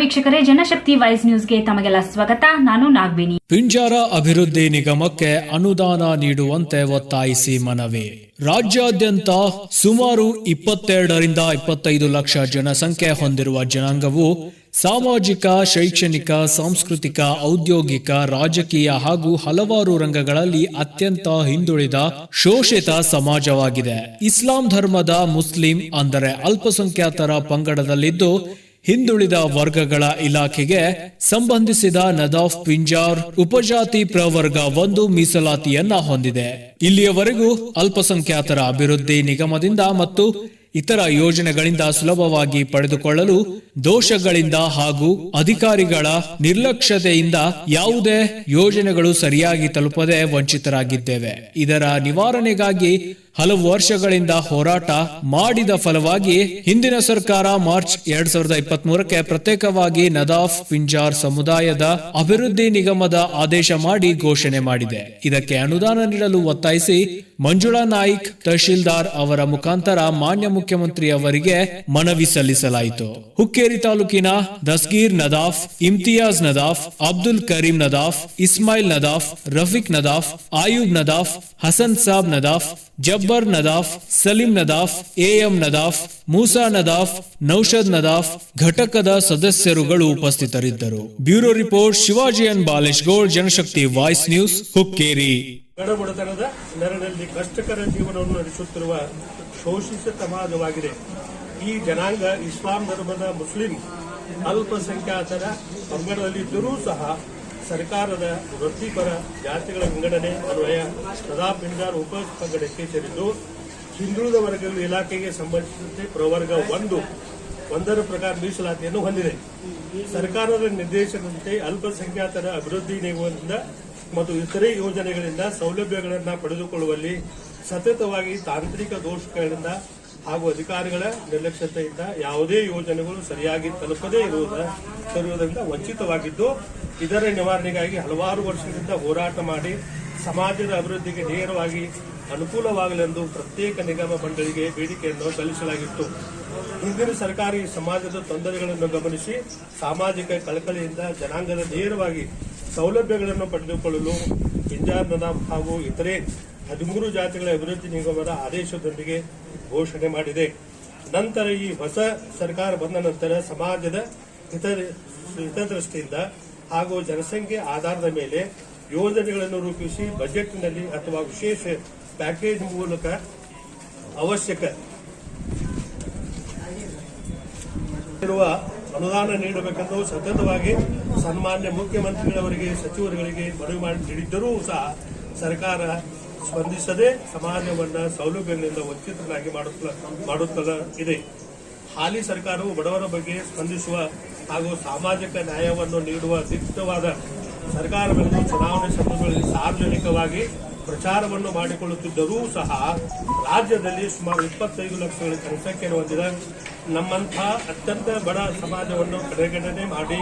ವೀಕ್ಷಕರೇ, ಜನಶಕ್ತಿ ವೈಸ್ ನ್ಯೂಸ್ಗೆ ತಮಗೆಲ್ಲ ಸ್ವಾಗತ. ನಾನು ನಾಗವೇಣಿ. ಪಿಂಜಾರ ಅಭಿವೃದ್ಧಿ ನಿಗಮಕ್ಕೆ ಅನುದಾನ ನೀಡುವಂತೆ ಒತ್ತಾಯಿಸಿ ಮನವಿ. ರಾಜ್ಯಾದ್ಯಂತ ಸುಮಾರು ಇಪ್ಪತ್ತೆರಡರಿಂದ ಇಪ್ಪತ್ತೈದು ಲಕ್ಷ ಜನಸಂಖ್ಯೆ ಹೊಂದಿರುವ ಜನಾಂಗವು ಸಾಮಾಜಿಕ, ಶೈಕ್ಷಣಿಕ, ಸಾಂಸ್ಕೃತಿಕ, ಔದ್ಯೋಗಿಕ, ರಾಜಕೀಯ ಹಾಗೂ ಹಲವಾರು ರಂಗಗಳಲ್ಲಿ ಅತ್ಯಂತ ಹಿಂದುಳಿದ, ಶೋಷಿತ ಸಮಾಜವಾಗಿದೆ. ಇಸ್ಲಾಂ ಧರ್ಮದ ಮುಸ್ಲಿಂ ಅಂದರೆ ಅಲ್ಪಸಂಖ್ಯಾತರ ಪಂಗಡದಲ್ಲಿದ್ದು ಹಿಂದುಳಿದ ವರ್ಗಗಳ ಇಲಾಖೆಗೆ ಸಂಬಂಧಿಸಿದ ನದಾಫ್ ಪಿಂಜಾರ್ ಉಪಜಾತಿ ಪ್ರವರ್ಗ ಒಂದು ಮೀಸಲಾತಿಯನ್ನ ಹೊಂದಿದೆ. ಇಲ್ಲಿಯವರೆಗೂ ಅಲ್ಪಸಂಖ್ಯಾತರ ಅಭಿವೃದ್ಧಿ ನಿಗಮದಿಂದ ಮತ್ತು ಇತರ ಯೋಜನೆಗಳಿಂದ ಸುಲಭವಾಗಿ ಪಡೆದುಕೊಳ್ಳಲು ದೋಷಗಳಿಂದ ಹಾಗೂ ಅಧಿಕಾರಿಗಳ ನಿರ್ಲಕ್ಷ್ಯತೆಯಿಂದ ಯಾವುದೇ ಯೋಜನೆಗಳು ಸರಿಯಾಗಿ ತಲುಪದೆ ವಂಚಿತರಾಗಿದ್ದೇವೆ. ಇದರ ನಿವಾರಣೆಗಾಗಿ ಹಲವು ವರ್ಷಗಳಿಂದ ಹೋರಾಟ ಮಾಡಿದ ಫಲವಾಗಿ ಹಿಂದಿನ ಸರ್ಕಾರ ಮಾರ್ಚ್ ಎರಡ್ ಸಾವಿರದ ಇಪ್ಪತ್ತ್ ಮೂರಕ್ಕೆ ಪ್ರತ್ಯೇಕವಾಗಿ ನದಾಫ್ ಪಿಂಜಾರ್ ಸಮುದಾಯದ ಅಭಿವೃದ್ಧಿ ನಿಗಮದ ಆದೇಶ ಮಾಡಿ ಘೋಷಣೆ ಮಾಡಿದೆ. ಇದಕ್ಕೆ ಅನುದಾನ ನೀಡಲು ಒತ್ತಾಯಿಸಿ ಮಂಜುಳಾ ನಾಯ್ಕ್ ತಹಶೀಲ್ದಾರ್ ಅವರ ಮುಖಾಂತರ ಮಾನ್ಯ ಮುಖ್ಯಮಂತ್ರಿ ಅವರಿಗೆ ಮನವಿ ಸಲ್ಲಿಸಲಾಯಿತು. ಹುಕ್ಕೇರಿ ತಾಲೂಕಿನ ದಸ್ಗೀರ್ ನದಾಫ್, ಇಮ್ತಿಯಾಜ್ ನದಾಫ್, ಅಬ್ದುಲ್ ಕರೀಂ ನದಾಫ್, ಇಸ್ಮಾಯಿಲ್ ನದಾಫ್, ರಫೀಕ್ ನದಾಫ್, ಆಯೂಬ್ ನದಾಫ್, ಹಸನ್ ಸಾಬ್ ನದಾಫ್ ಜಬ್ಬರ್ ನದಾಫ್, ಸಲೀಂ ನದಾಫ್ ಎಎಂ ನದಾಫ್, ಮೂಸಾ ನದಾಫ್ ನೌಷದ್ ನದಾಫ್ ಘಟಕದ ಸದಸ್ಯರುಗಳು ಉಪಸ್ಥಿತರಿದ್ದರು. Bureau report, Shivaji N Balesh Goud Janashakti voice news, Hukkeri. ಬಡಬಡತನದ ನೆರಳಲ್ಲಿ ಕಷ್ಟಕರ ಜೀವನವನ್ನು ನಡೆಸುತ್ತಿರುವ ಶೋಷಿತ ಸಮಾಜವಾಗಿದೆ. ಈ ಜನಾಂಗ ಇಸ್ಲಾಂ ಧರ್ಮದ ಮುಸ್ಲಿಂ, ಅಲ್ಪಸಂಖ್ಯಾತರ ಪಂಗಡದಲ್ಲಿದ್ದರೂ ಸಹ ಸರ್ಕಾರದ ವೃತ್ತಿಪರ ಜಾತಿಗಳ ವಿಂಗಡಣೆ ಅನ್ವಯ ಸದಾ ಪಿಂಜಾರ್ ಉಪ ಪಂಗಡಕ್ಕೆ ಸೇರಿದ್ದು, ಹಿಂದುಳಿದ ವರ್ಗಗಳ ಇಲಾಖೆಗೆ ಸಂಬಂಧಿಸಿದಂತೆ ಪ್ರವರ್ಗ ಒಂದು, ಒಂದರ ಪ್ರಕಾರ ಮೀಸಲಾತಿಯನ್ನು ಹೊಂದಿದೆ. ಸರ್ಕಾರದ ನಿರ್ದೇಶನದಂತೆ ಅಲ್ಪಸಂಖ್ಯಾತರ ಅಭಿವೃದ್ಧಿ ನಿಗಮದಿಂದ ಮತ್ತು ಇತರೆ ಯೋಜನೆಗಳಿಂದ ಸೌಲಭ್ಯಗಳನ್ನು ಪಡೆದುಕೊಳ್ಳುವಲ್ಲಿ ಸತತವಾಗಿ ತಾಂತ್ರಿಕ ದೋಷಗಳಿಂದ ಹಾಗೂ ಅಧಿಕಾರಿಗಳ ನಿರ್ಲಕ್ಷ್ಯತೆಯಿಂದ ಯಾವುದೇ ಯೋಜನೆಗಳು ಸರಿಯಾಗಿ ತಲುಪದೇ ಇರುವುದ ತರುವುದರಿಂದ ವಂಚಿತವಾಗಿದ್ದು, ಇದರ ನಿವಾರಣೆಗಾಗಿ ಹಲವಾರು ವರ್ಷದಿಂದ ಹೋರಾಟ ಮಾಡಿ ಸಮಾಜದ ಅಭಿವೃದ್ಧಿಗೆ ನೇರವಾಗಿ ಅನುಕೂಲವಾಗಲೆಂದು ಪ್ರತ್ಯೇಕ ನಿಗಮ ಮಂಡಳಿಗೆ ಬೇಡಿಕೆಯನ್ನು ಸಲ್ಲಿಸಲಾಗಿತ್ತು. ಹಿಂದಿನ ಸರ್ಕಾರ ಸಮಾಜದ ತೊಂದರೆಗಳನ್ನು ಗಮನಿಸಿ ಸಾಮಾಜಿಕ ಕಳಕಳಿಯಿಂದ ಜನಾಂಗದ ನೇರವಾಗಿ ಸೌಲಭ್ಯಗಳನ್ನು ಪಡೆದುಕೊಳ್ಳಲು ಪಿಂಜಾರ್ ನದಾಮ್ ಹಾಗೂ ಇತರೆ ಹದಿಮೂರು ಜಾತಿಗಳ ಅಭಿವೃದ್ಧಿ ನಿಗಮದ ಆದೇಶದೊಂದಿಗೆ ಘೋಷಣೆ ಮಾಡಿದೆ. ನಂತರ ಈ ಹೊಸ ಸರ್ಕಾರ ಬಂದ ನಂತರ ಸಮಾಜದ ಹಿತ, ಹಿತದೃಷ್ಟಿಯಿಂದ ಹಾಗೂ ಜನಸಂಖ್ಯೆ ಆಧಾರದ ಮೇಲೆ ಯೋಜನೆಗಳನ್ನು ರೂಪಿಸಿ ಬಜೆಟ್ನಲ್ಲಿ ಅಥವಾ ವಿಶೇಷ ಪ್ಯಾಕೇಜ್ ಮೂಲಕ ಅವಶ್ಯಕ ಇರುವ ಅನುದಾನ ನೀಡಬೇಕೆಂದು ಸತತವಾಗಿ ಸನ್ಮಾನ್ಯ ಮುಖ್ಯಮಂತ್ರಿಗಳವರಿಗೆ, ಸಚಿವರುಗಳಿಗೆ ಮನವಿ ಮಾಡಿ ನೀಡಿದ್ದರೂ ಸಹ ಸರ್ಕಾರ ಸ್ಪಂದಿಸದೆ ಸಮಾಜವನ್ನ ಸೌಲಭ್ಯಗಳಿಂದ ವಂಚಿತರಾಗಿ ಮಾಡುತ್ತ ಮಾಡುತ್ತಲ ಇದೆ. ಹಾಲಿ ಸರ್ಕಾರವು ಬಡವರ ಬಗ್ಗೆ ಸ್ಪಂದಿಸುವ ಹಾಗೂ ಸಾಮಾಜಿಕ ನ್ಯಾಯವನ್ನು ನೀಡುವ ದಿಟ್ಟವಾದ ಸರ್ಕಾರವೆಂದು ಚುನಾವಣೆ ಸಂದರ್ಭಗಳಲ್ಲಿ ಸಾರ್ವಜನಿಕವಾಗಿ ಪ್ರಚಾರವನ್ನು ಮಾಡಿಕೊಳ್ಳುತ್ತಿದ್ದರೂ ಸಹ ರಾಜ್ಯದಲ್ಲಿ ಸುಮಾರು ಇಪ್ಪತ್ತೈದು ಲಕ್ಷಗಳ ಜನಸಂಖ್ಯೆಯನ್ನು ಹೊಂದಿದ ನಮ್ಮಂಥ ಅತ್ಯಂತ ಬಡ ಸಮಾಜವನ್ನು ಕಡೆಗಣನೆ ಮಾಡಿ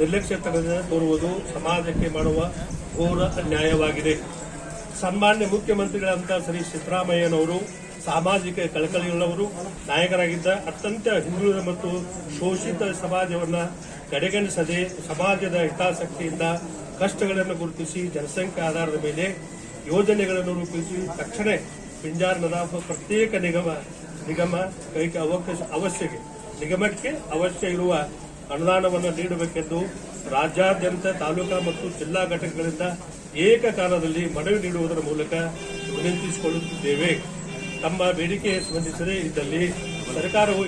ನಿರ್ಲಕ್ಷ್ಯತನದಿಂದ ತೋರುವುದು ಸಮಾಜಕ್ಕೆ ಮಾಡುವ ಘೋರ ಅನ್ಯಾಯವಾಗಿದೆ. ಸನ್ಮಾನ್ಯ ಮುಖ್ಯಮಂತ್ರಿಗಳಂತ ಶ್ರೀ ಸಿದ್ದರಾಮಯ್ಯನವರು, ಸಾಮಾಜಿಕ ಕಳಕಳಿಯುಳ್ಳವರು, ನಾಯಕರಾಗಿದ್ದ ಅತ್ಯಂತ ಹಿಂದುಳಿದ ಮತ್ತು ಶೋಷಿತ ಸಮಾಜವನ್ನು ಕಡೆಗಣಿಸದೆ ಸಮಾಜದ ಹಿತಾಸಕ್ತಿಯಿಂದ ಕಷ್ಟಗಳನ್ನು ಗುರುತಿಸಿ ಜನಸಂಖ್ಯೆ ಆಧಾರದ ಮೇಲೆ ಯೋಜನೆಗಳನ್ನು ರೂಪಿಸಿ ತಕ್ಷಣ ಪಿಂಜಾರ್ ನದಾಫ ಪ್ರತ್ಯೇಕ ನಿಗಮ ನಿಗಮ ಅವಕಾಶ, ಅವಶ್ಯಕ, ನಿಗಮಕ್ಕೆ ಅವಶ್ಯ ಇರುವ ಅನುದಾನವನ್ನು ನೀಡಬೇಕೆಂದು ರಾಜ್ಯಾದ್ಯಂತ ತಾಲೂಕಾ ಮತ್ತು ಜಿಲ್ಲಾ ಘಟಕಗಳಿಂದ ಏಕಕಾಲದಲ್ಲಿ ಮನವಿ ನೀಡುವುದರ ಮೂಲಕ ವಿನಂತಿಸಿಕೊಳ್ಳುತ್ತಿದ್ದೇವೆ. ತಮ್ಮ ಬೇಡಿಕೆ ಸ್ಪಂದಿಸದೇ ಇದ್ದಲ್ಲಿ ಸರ್ಕಾರವು